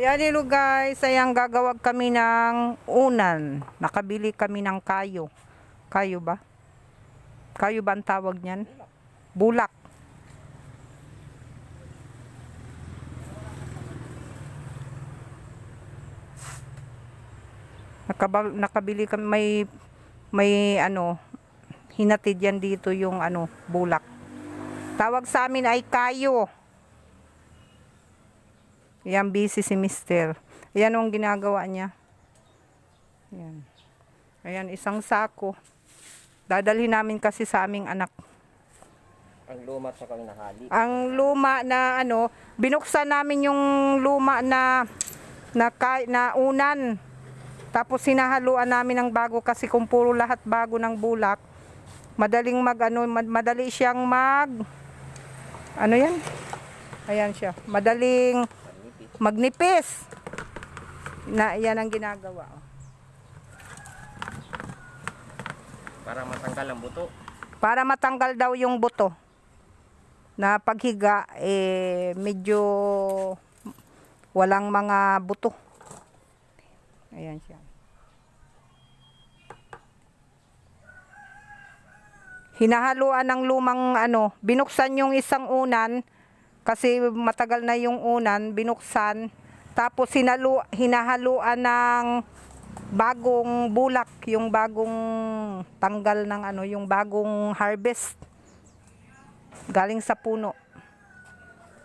Ayan hello guys, ayan gagawag kami ng unan. Nakabili kami ng kayo. Kayo ba? Kayo ba ang tawag niyan? Bulak. Nakabal, nakabili kami may may ano hinatid yan dito yung ano bulak. Tawag sa amin ay kayo. Yan, busy si mister. Ayan ang ginagawa niya. Ayan. Ayan, isang sako. Dadalhin namin kasi sa aming anak. Ang luma saka yung nahali. Ang luma na ano, binuksan namin yung luma na na, kay, na unan. Tapos sinahaluan namin ng bago kasi kung puro lahat bago ng bulak, madaling mag ano, mad- madali siyang mag ano yan? Ayan siya. Madaling. Magnipis. Na yan ang ginagawa. oh. Para matanggal ang buto. Para matanggal daw yung buto. Na paghiga eh medyo walang mga buto. Ayan siya. Hinahaluan ng lumang ano, binuksan yung isang unan kasi matagal na yung unan, binuksan. Tapos hinalu, hinahaluan ng bagong bulak, yung bagong tanggal ng ano, yung bagong harvest. Galing sa puno.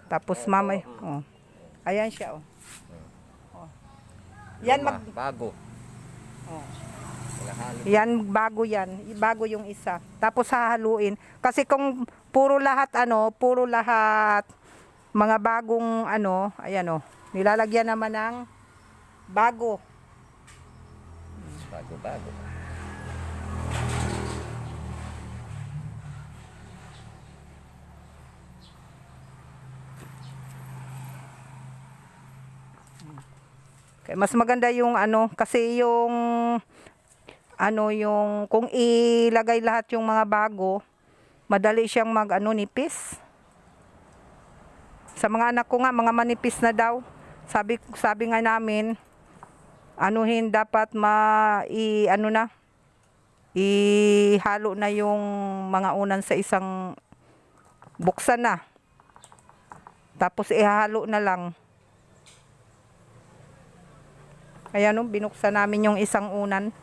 Tapos mamay, oh. Ayan siya, oh. oh. Yan mag Bago. oh. Yan bago yan, bago yung isa. Tapos hahaluin. Kasi kung puro lahat ano, puro lahat mga bagong ano, ayan oh. Nilalagyan naman ng bago. Bago, bago. Kaya mas maganda yung ano, kasi yung ano yung kung ilagay lahat yung mga bago, madali siyang mag ano nipis. Sa mga anak ko nga, mga manipis na daw. Sabi sabi nga namin, anuhin dapat ma i ano na ihalo na yung mga unan sa isang buksan na. Tapos ihalo na lang. Kaya no, binuksan namin yung isang unan.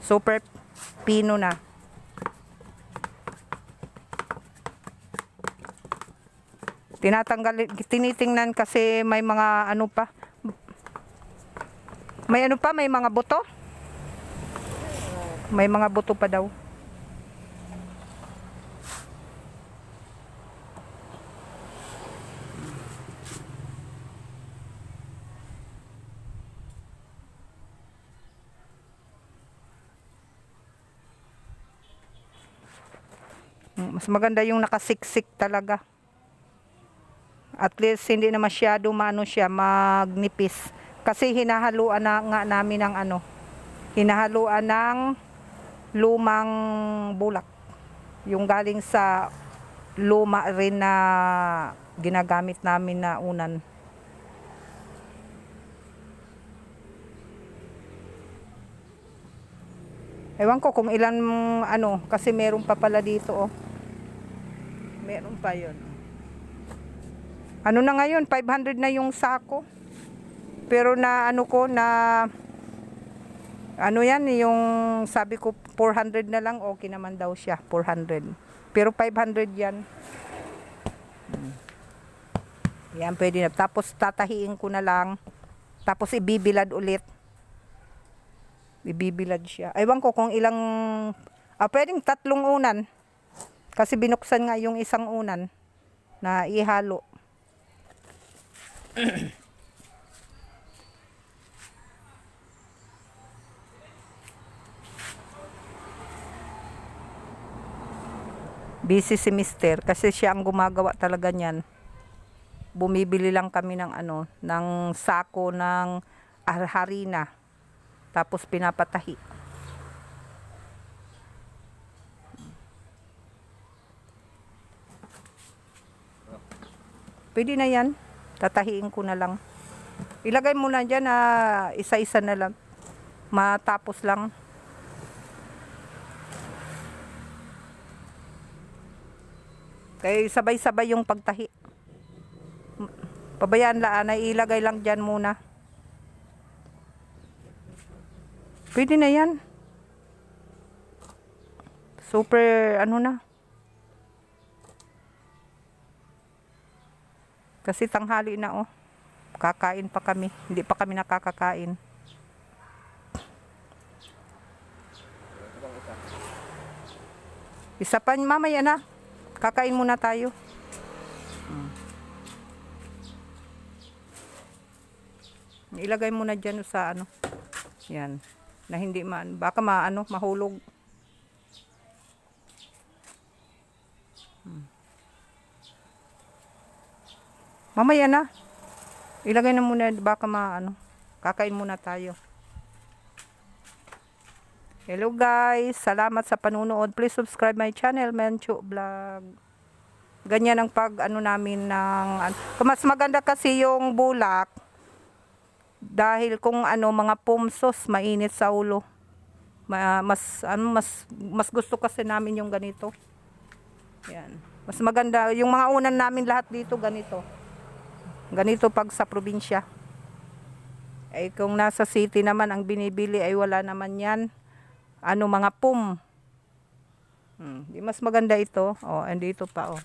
Super pino na. Tinatanggal, tinitingnan kasi may mga ano pa. May ano pa, may mga buto? May mga buto pa daw. Mm, Mas maganda yung nakasiksik talaga. At least hindi na masyado maano siya magnipis. Kasi hinahaluan na nga namin ng ano. Hinahaluan ng lumang bulak. Yung galing sa luma rin na ginagamit namin na unan. Ewan ko kung ilan ano kasi meron pa pala dito oh. Meron pa 'yon. Ano na ngayon, 500 na yung sako. Pero na ano ko na ano yan, yung sabi ko 400 na lang, okay naman daw siya, 400. Pero 500 yan. Hmm. Yan, pwede na. Tapos tatahiin ko na lang. Tapos ibibilad ulit. Ibibilad siya. Ewan ko kung ilang, ah, pwedeng tatlong unan. Kasi binuksan nga yung isang unan na ihalo. Busy si Mister kasi siya ang gumagawa talaga niyan. Bumibili lang kami ng ano, ng sako ng har- harina. Tapos pinapatahi. Pwede na yan. Tatahiin ko na lang. Ilagay mo na dyan na isa-isa na lang. Matapos lang. Kaya sabay-sabay yung pagtahi. Pabayaan laan na ilagay lang dyan muna. Pwede na yan. Super, ano na. Kasi tanghali na oh. Kakain pa kami. Hindi pa kami nakakakain. Isa pa mamaya na. Kakain muna tayo. Mm. Ilagay mo na dyan sa ano. Yan. Na hindi man. Baka maano, mahulog. Mamaya na. Ilagay na muna. Baka maano. Kakain muna tayo. Hello guys, salamat sa panunood. Please subscribe my channel, Menchu Vlog. Ganyan ang pag ano namin ng mas maganda kasi yung bulak dahil kung ano mga pumsos mainit sa ulo. Ma- mas ano mas mas gusto kasi namin yung ganito. Yan. Mas maganda yung mga unan namin lahat dito ganito. Ganito pag sa probinsya. Ay kung nasa city naman ang binibili ay wala naman 'yan ano mga pum. Hmm, di mas maganda ito. Oh, andito pa oh.